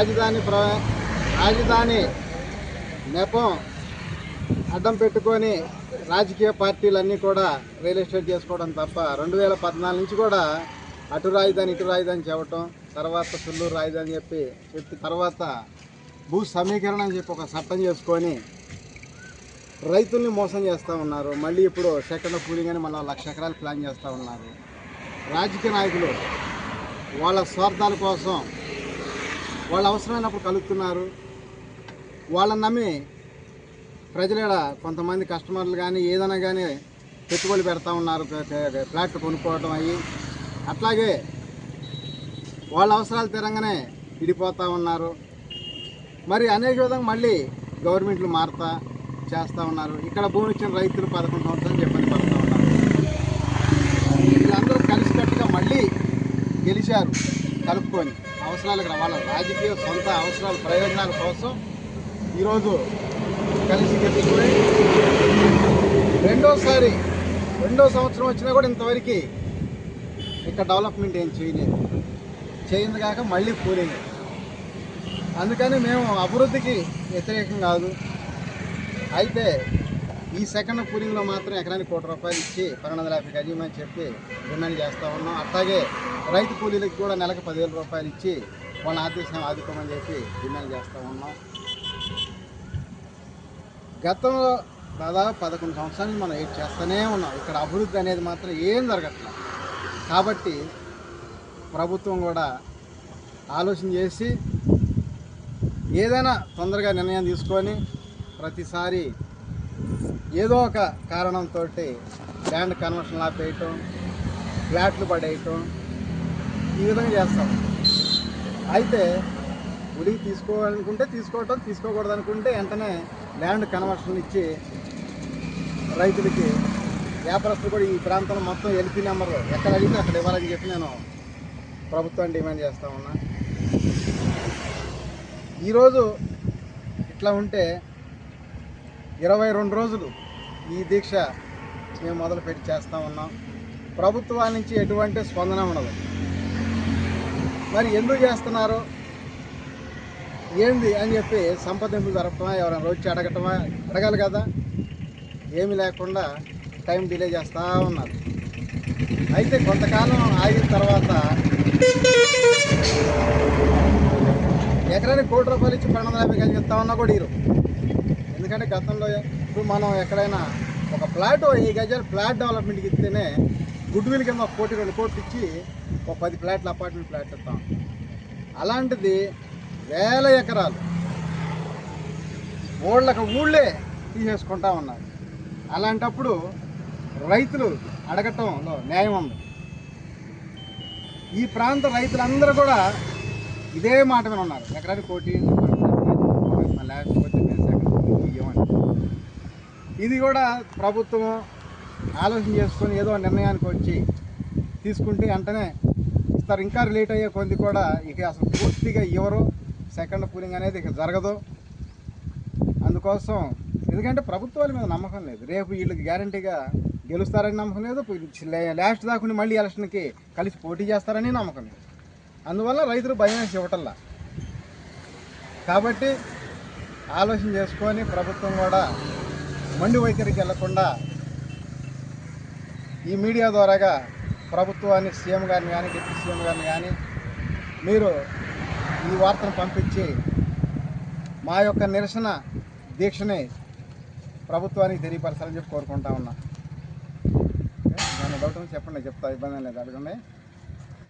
రాజధాని ప్ర రాజధాని నెపం అడ్డం పెట్టుకొని రాజకీయ పార్టీలన్నీ కూడా రియల్ ఎస్టేట్ చేసుకోవడం తప్ప రెండు వేల పద్నాలుగు నుంచి కూడా అటు రాజధాని ఇటు రాజధాని చెప్పటం తర్వాత సుల్లూరు రాజధాని చెప్పి చెప్పి తర్వాత భూ సమీకరణ అని చెప్పి ఒక చట్టం చేసుకొని రైతుల్ని మోసం చేస్తూ ఉన్నారు. మళ్ళీ ఇప్పుడు సెకండ్ కూలింగ్ అని మళ్ళీ లక్ష ఎకరాలు ప్లాన్ చేస్తూ ఉన్నారు. రాజకీయ నాయకులు వాళ్ళ స్వార్థాల కోసం వాళ్ళు అవసరమైనప్పుడు కలుపుతున్నారు. వాళ్ళని నమ్మి ప్రజల కొంతమంది కస్టమర్లు కానీ ఏదైనా కానీ పెట్టుబడులు పెడతా ఉన్నారు. ప- ప్లాట్లు కొనుక్కోవడం అయ్యి. అట్లాగే వాళ్ళ అవసరాలు తీరంగానే విడిపోతూ ఉన్నారు. మరి అనేక విధంగా మళ్ళీ గవర్నమెంట్లు మారుతా చేస్తూ ఉన్నారు. ఇక్కడ భూమి ఇచ్చిన రైతులు పదకొండు సంవత్సరాలు ఇబ్బంది పడుతూ ఉన్నారు. వీళ్ళందరూ కలిసికట్టుగా మళ్ళీ గెలిచారు కలుపుకొని. అవసరాలకు వాళ్ళ రాజకీయ సొంత అవసరాల ప్రయోజనాల కోసం ఈరోజు కలిసి కట్టుకుని రెండోసారి రెండో సంవత్సరం వచ్చినా కూడా ఇంతవరకు ఇక్కడ డెవలప్మెంట్ ఏం చేయలేదు. చేయింది కాక మళ్ళీ పూలేదు అందుకని మేము అభివృద్ధికి వ్యతిరేకం కాదు. అయితే ఈ సెకండ్ కూలింగ్లో మాత్రం ఎకరానికి కోటి రూపాయలు ఇచ్చి పన్నెండు వందల యాభై గజమని చెప్పి డిమాండ్ చేస్తూ ఉన్నాం. అట్లాగే రైతు కూలీలకు కూడా నెలకు పదివేల రూపాయలు ఇచ్చి వాళ్ళ ఆదేశం ఆదుకోమని చెప్పి డిమాండ్ చేస్తూ ఉన్నాం. గతంలో దాదాపు పదకొండు సంవత్సరాలు మనం ఏం చేస్తూనే ఉన్నాం. ఇక్కడ అభివృద్ధి అనేది మాత్రం ఏం జరగట్లేదు. కాబట్టి ప్రభుత్వం కూడా ఆలోచన చేసి ఏదైనా తొందరగా నిర్ణయం తీసుకొని ప్రతిసారి ఏదో ఒక కారణంతో ల్యాండ్ కన్వర్షన్ ఆపేయటం ఫ్లాట్లు పడేయటం ఈ విధంగా చేస్తాం. అయితే ఉడికి తీసుకోవాలనుకుంటే తీసుకోవటం తీసుకోకూడదు అనుకుంటే వెంటనే ల్యాండ్ కన్వర్షన్ ఇచ్చి రైతులకి వ్యాపారస్తులు కూడా ఈ ప్రాంతంలో మొత్తం ఎల్పీ నెంబర్ ఎక్కడ అడిగితే అక్కడ ఇవ్వాలని చెప్పి నేను ప్రభుత్వాన్ని డిమాండ్ చేస్తా ఉన్నా. ఈరోజు ఇట్లా ఉంటే ఇరవై రెండు రోజులు ఈ దీక్ష మేము మొదలుపెట్టి చేస్తూ ఉన్నాం. ప్రభుత్వాల నుంచి ఎటువంటి స్పందన ఉండదు. మరి ఎందుకు చేస్తున్నారు? ఏంది అని చెప్పి సంప్రదింపులు జరపటమా? ఎవరైనా వచ్చి అడగటమా? అడగాలి కదా. ఏమీ లేకుండా టైం డిలే చేస్తూ ఉన్నారు. అయితే కొంతకాలం ఆగిన తర్వాత ఎకరానికి కోటి రూపాయలు ఇచ్చి పన్నెండు యాభై కలిసి ఇస్తా ఉన్నా కూడా ఇరు ఎందుకంటే గతంలో ఇప్పుడు మనం ఎక్కడైనా ఒక ఫ్లాట్ ఈ గజాలు ఫ్లాట్ డెవలప్మెంట్కి ఇస్తేనే గుడ్ విల్ కింద ఒక కోటి రెండు కోట్లు ఇచ్చి ఒక పది ఫ్లాట్లు అపార్ట్మెంట్ ఫ్లాట్ ఇస్తాం. అలాంటిది వేల ఎకరాలు. ఊళ్ళకు ఊళ్ళే తీసేసుకుంటా ఉన్నారు. అలాంటప్పుడు రైతులు అడగటంలో న్యాయం ఉంది. ఈ ప్రాంత రైతులందరూ కూడా ఇదే మాట మీద ఉన్నారు. ఎకరానికి కోటి లేకపోతే ఇది కూడా ప్రభుత్వం ఆలోచన చేసుకొని ఏదో నిర్ణయానికి వచ్చి తీసుకుంటే వెంటనే ఇస్తారు ఇంకా రిలేట్ అయ్యే కొద్ది కూడా ఇక అసలు పూర్తిగా ఇవ్వరు సెకండ్ పూలింగ్ అనేది ఇక జరగదు. అందుకోసం ఎందుకంటే ప్రభుత్వాల మీద నమ్మకం లేదు. రేపు వీళ్ళకి గ్యారంటీగా గెలుస్తారని నమ్మకం లేదు. లాస్ట్ దాకుండా మళ్ళీ ఎలక్షన్కి కలిసి పోటీ చేస్తారని నమ్మకం లేదు. అందువల్ల రైతులు భయం వేసి ఇవ్వటంలా. కాబట్టి ఆలోచన చేసుకొని ప్రభుత్వం కూడా మండి వైఖరికి వెళ్ళకుండా ఈ మీడియా ద్వారాగా ప్రభుత్వాన్ని సీఎం గారిని కానీ డిప్యూటీ సీఎం గారిని కానీ మీరు ఈ వార్తను పంపించి మా యొక్క నిరసన దీక్షని ప్రభుత్వానికి తెలియపరచాలని చెప్పి కోరుకుంటా ఉన్నా. నేను డౌట్ చెప్పండి చెప్తా. ఇబ్బంది లేదు. అడగండి.